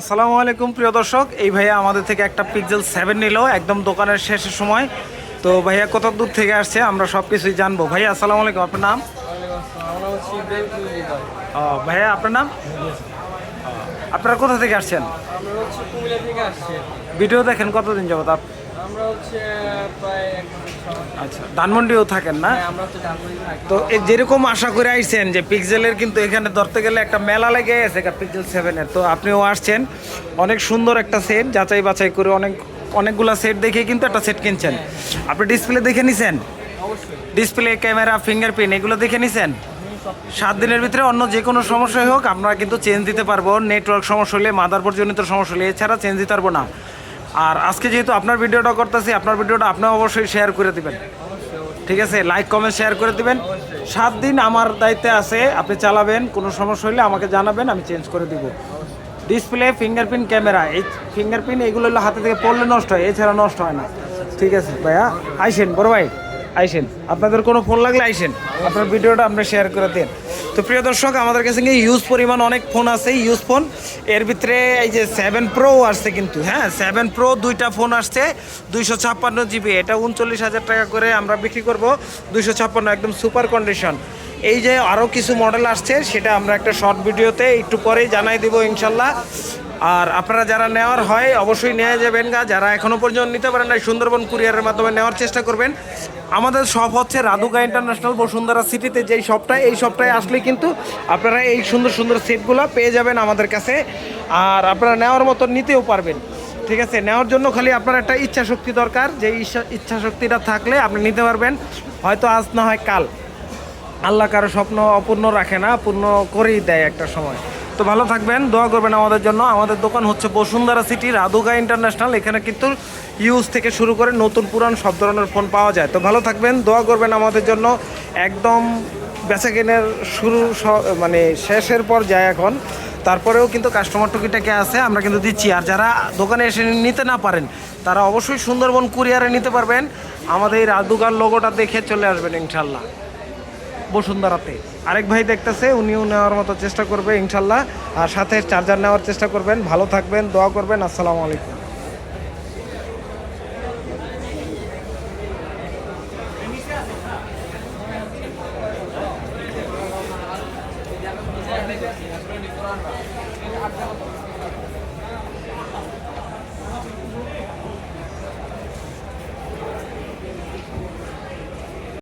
আসসালামু আলাইকুম প্রিয় দর্শক। এই ভাইয়া আমাদের থেকে একটা পিক্সেল সেভেন নিল একদম দোকানের শেষের সময়। তো ভাইয়া কত দূর থেকে আসছে আমরা সব কিছুই জানব। ভাইয়া আসসালামু আলাইকুম আপনার নাম? ভাইয়া আপনার নাম? আপনারা কোথা থেকে আসছেন? ভিডিও দেখেন কতদিন যাবত আপ আমরা হচ্ছে প্রায় আচ্ছা ধানমন্ডিও থাকেন না? হ্যাঁ, আমরা হচ্ছে ধানমন্ডি থাকি। তো এ যেরকম আশা করে আইছেন যে পিক্সেলের কিন্তু এখানে ধরতে গেলে একটা মেলা লেগে গেছে পিক্সেল সেভেনের তো আপনিও আসছেন অনেক সুন্দর একটা সেট যাচাই বাছাই করে অনেক অনেকগুলা সেট দেখে কিন্তু একটা সেট কিনছেন। আপনি ডিসপ্লে দেখে নিছেন? ডিসপ্লে ক্যামেরা ফিঙ্গারপ্রিন্ট এগুলো দেখে নিছেন? সাত দিনের ভিতরে অন্য যে কোনো সমস্যাই হোক আমরা কিন্তু চেঞ্জ দিতে পারব। নেটওয়ার্ক সমস্যা হলে মাদারবোর্ড জনিত সমস্যা হলে এছাড়া চেঞ্জ দিতে পারব না। আর আজকে যেহেতু আপনার ভিডিওটা করতেছি, আপনার ভিডিওটা আপনি অবশ্যই শেয়ার করে দিবেন। ঠিক আছে? লাইক কমেন্ট শেয়ার করে দিবেন। সাত দিন আমার দায়িত্বে আছে, আপনি চালাবেন, কোনো সমস্যা হলে আমাকে জানাবেন, আমি চেঞ্জ করে দিব। ডিসপ্লে ফিঙ্গারপ্রিন্ট ক্যামেরা এই ফিঙ্গারপ্রিন্ট এগুলো হলো হাতে থেকে পড়লে নষ্ট হয়, এছাড়া নষ্ট হয় না। ঠিক আছে, ভাইয়া? আইসেন, বড় ভাই, আইসেন। আপনাদের কোনো ফোন লাগলে আইসেন। আপনার ভিডিওটা আপনি শেয়ার করে দেন। তো প্রিয় দর্শক, আমাদের কাছে কিন্তু ইউজ পরিমাণ অনেক ফোন আছে ইউজ ফোন এর ভিতরে এই যে সেভেন প্রো আসছে কিন্তু হ্যাঁ? সেভেন প্রো দুইটা ফোন আসছে, দুইশো ছাপ্পান্ন জিবি এটা উনচল্লিশ হাজার টাকা করে আমরা বিক্রি করব, দুইশো ছাপ্পান্ন একদম সুপার কন্ডিশন এই যে আরও কিছু মডেল আসছে, সেটা আমরা একটা শর্ট ভিডিওতে একটু পরেই জানাই দেবো ইনশাল্লাহ। আর আপনারা যারা নেওয়ার হয় অবশ্যই নেওয়া যাবেন গা। যারা এখনও পর্যন্ত নিতে পারেন না সুন্দরবন কুরিয়ারের মাধ্যমে নেওয়ার চেষ্টা করবেন। আমাদের শপ হচ্ছে রাধুকা ইন্টারন্যাশনাল বসুন্ধরা সিটিতে যেই শপটা, এই শপটায় আসলে কিন্তু আপনারা এই সুন্দর সুন্দর সেটগুলো পেয়ে যাবেন আমাদের কাছে। আর আপনারা নেওয়ার মতো নিতেও পারবেন। ঠিক আছে, নেওয়ার জন্য খালি আপনার একটা ইচ্ছা শক্তি দরকার। যে ইচ্ছা- শক্তিটা থাকলে আপনি নিতে পারবেন। হয়তো আজ না হয় কাল। আল্লাহ কারও স্বপ্ন অপূর্ণ রাখে না, পূর্ণ করেই দেয় একটা সময়। তো ভালো থাকবেন, দোয়া করবেন আমাদের জন্য। আমাদের দোকান হচ্ছে বসুন্ধরা সিটি, রাধুগা ইন্টারন্যাশনাল। এখানে কিন্তু ইউজ থেকে শুরু করে নতুন পুরান সব ধরনের ফোন পাওয়া যায়। তো ভালো থাকবেন, দোয়া করবেন আমাদের জন্য। একদম বেচা কেনার শুরু মানে শেষের পর যায় এখন। তারপরেও কিন্তু কাস্টমার টুকিটাকে আছে, আমরা কিন্তু দিচ্ছি। আর যারা দোকানে এসে নিতে না পারেন, তারা অবশ্যই সুন্দরবন কুরিয়ারে নিতে পারবেন। আমাদের এই রাধুকার লোগোটা দেখে চলে আসবেন ইনশাল্লাহ। বসুন্ধরাতে। আরেক ভাই দেখতেছে, উনিও নেওয়ার মতো চেষ্টা করবে, ইনশাল্লাহ। আর সাথে চার্জার নেওয়ার চেষ্টা করবেন। ভালো থাকবেন, দোয়া করবেন, আসসালামু আলাইকুম।